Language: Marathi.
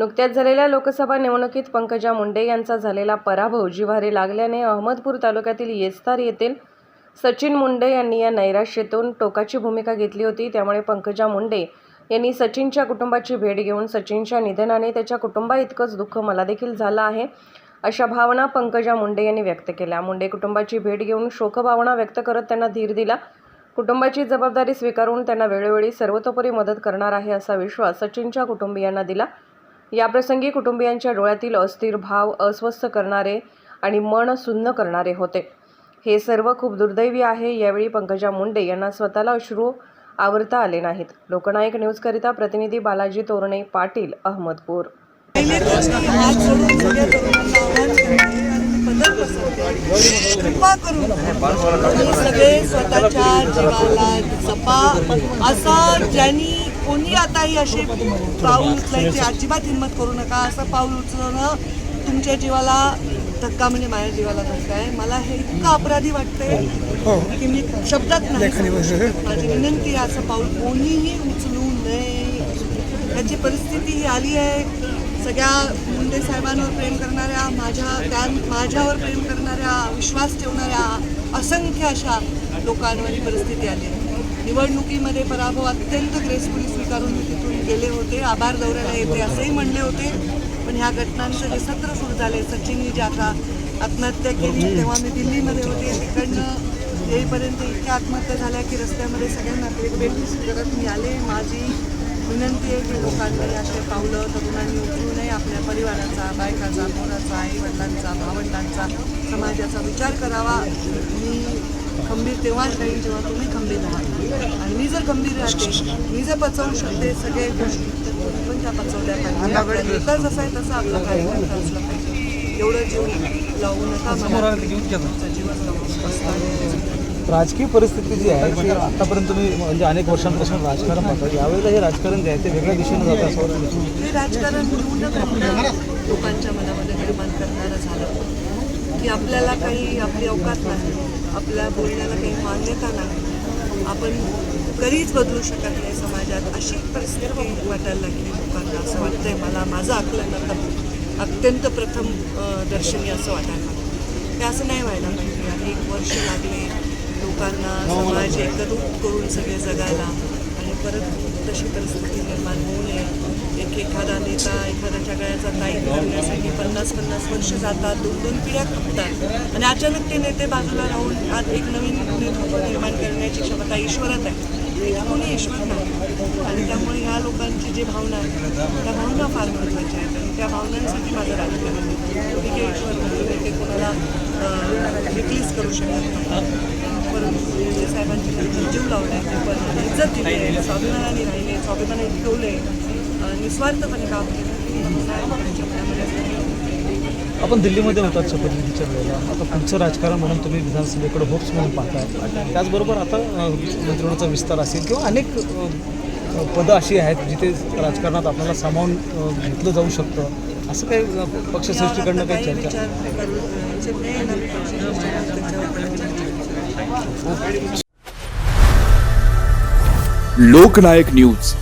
नुकत्याच झालेल्या लोकसभा निवडणुकीत पंकजा मुंडे यांचा झालेला पराभव जिव्हारी लागल्याने अहमदपूर तालुक्यातील येस्तार येथील सचिन मुंडे यांनी या नैराश्येतून टोकाची भूमिका घेतली होती. त्यामुळे पंकजा मुंडे यांनी सचिनच्या कुटुंबाची भेट घेऊन सचिनच्या निधनाने त्याच्या कुटुंबाइतकंच दुःख मला देखील झालं आहे अशा भावना पंकजा मुंडे यांनी व्यक्त केल्या. मुंडे कुटुंबाची भेट घेऊन शोकभावना व्यक्त करत त्यांना धीर दिला. कुटुंबाची जबाबदारी स्वीकारून त्यांना वेळोवेळी सर्वतोपरी मदत करणार आहे असा विश्वास सचिनच्या कुटुंबियांना दिला. याप्रसंगी कुटुंबियांच्या डोळ्यातील अस्थिर भाव अस्वस्थ करणारे आणि मन सुन्न करणारे होते. हे सर्व खूप दुर्दैवी आहे. यावेळी पंकजा मुंडे यांना स्वतःला अश्रू आवरता आले नाहीत. लोकनायक न्यूजकरिता प्रतिनिधी बालाजी तोरणे पाटील अहमदपूर. कृपा करून सगळे स्वतःच्या जीवाला जपा. असा ज्यांनी कोणी आताही असे पाऊल उचलायचे अजिबात हिंमत करू नका. असं पाऊल उचलणं तुमच्या जीवाला धक्का म्हणजे माझ्या जीवाला धक्का आहे. मला हे इतकं अपराधी वाटतंय की मी शब्दात नाही माझी विनंती आहे असं पाऊल कोणीही उचलू नये. त्याची परिस्थिती ही आली आहे. सगळ्या मुंडे साहेबांवर प्रेम करणाऱ्या माझ्या त्या माझ्यावर प्रेम करणाऱ्या विश्वास ठेवणाऱ्या असंख्य अशा लोकांवर ही परिस्थिती आली आहे. निवडणुकीमध्ये पराभव अत्यंत ग्रेसफुली स्वीकारून मी तिथून गेले होते. आभार दौऱ्याला येते असंही म्हणले होते. पण ह्या घटनांचं जे सत्र सुरू झाले सचिननी ज्या का आत्महत्या केली तेव्हा मी दिल्लीमध्ये होते. तिकडनं येईपर्यंत इतक्या आत्महत्या झाल्या की रस्त्यामध्ये सगळ्यांना भेट भेट करत मी आले. माझी विनंती आहे की लोकांनी असे पावलं तरुणांनी उचलू नये. आपल्या परिवाराचा बायकाचा मुलाचा आई वडिलांचा भावंडांचा समाजाचा विचार करावा. मी खंबीर तेव्हाच राहील जेव्हा तुम्ही खंबीर राहाल. आणि मी जर खंबीर राहते मी जर पचवू शकते सगळे गोष्टी तर तुम्ही पण त्या पचवल्या पाहिजे. नेता जसा आहे तसं आपलं कार्यकर्ता असलं पाहिजे एवढं जीव लावू नका राजकीय परिस्थिती जी आहे ती आतापर्यंत तुम्ही म्हणजे अनेक वर्षांपासून राजकारण पाहता यावेळेला हे राजकारण जे आहे ते वेगळ्या दिशेने जातं असं वाटतं. हे राजकारण लोकांच्या मनामध्ये निर्माण करणारं झालं. की आपल्याला काही आपली अवकात नाही आपल्या बोलण्याला काही मान्यता नाही. आपण कधीच बदलू शकत नाही समाजात अशी परिस्थिती वाटायला लागली लोकांना असं वाटतंय मला. माझं आकलन आता अत्यंत प्रथम दर्शनी असं वाटायला लागलं. ते असं नाही व्हायला पाहिजे. एक वर्ष लागले लोकांना समाज एकरूप करून सगळे जगायला. परत तशी परिस्थिती निर्माण होऊ नये. एक एखादा नेता एखाद्याच्या गळ्याचा ताईत करण्यासाठी पन्नास पन्नास वर्ष जातात दोन दोन पिढ्या खपतात. आणि अचानक ते नेते बाजूला राहून आज एक नवीन नेतृत्व निर्माण करण्याची क्षमता ईश्वरात आहे. कोणी ईश्वर नाही. आणि त्यामुळे ह्या लोकांची जी भावना आहे त्या भावना फार महत्त्वाच्या आहेत. आणि त्या भावनांसाठी माझं राजकारण ठीक आहे ईश्वर म्हणजे ते कोणाला रिप्लेस करू शकत नाही. परंतु साहेबांची जीव लावला आहे इज्जत दिली आहे स्वाभिमानाने राहिले स्वाभिमानाने ठेवले. निस्वार्थपणे काम केलं. आपण दिल्लीमध्ये होतात शपथविधीच्या वेळेला. आता पुढचं राजकारण म्हणून तुम्ही विधानसभेकडे होप्स म्हणून पाहताय. त्याचबरोबर आता अ, मंत्रिमंडळाचा विस्तार असेल किंवा अनेक पदं अशी आहेत जिथे राजकारणात आपल्याला सामावून घेतलं जाऊ शकतं. असं काही पक्षश्रेष्ठीकडनं काही काही लोकनायक न्यूज.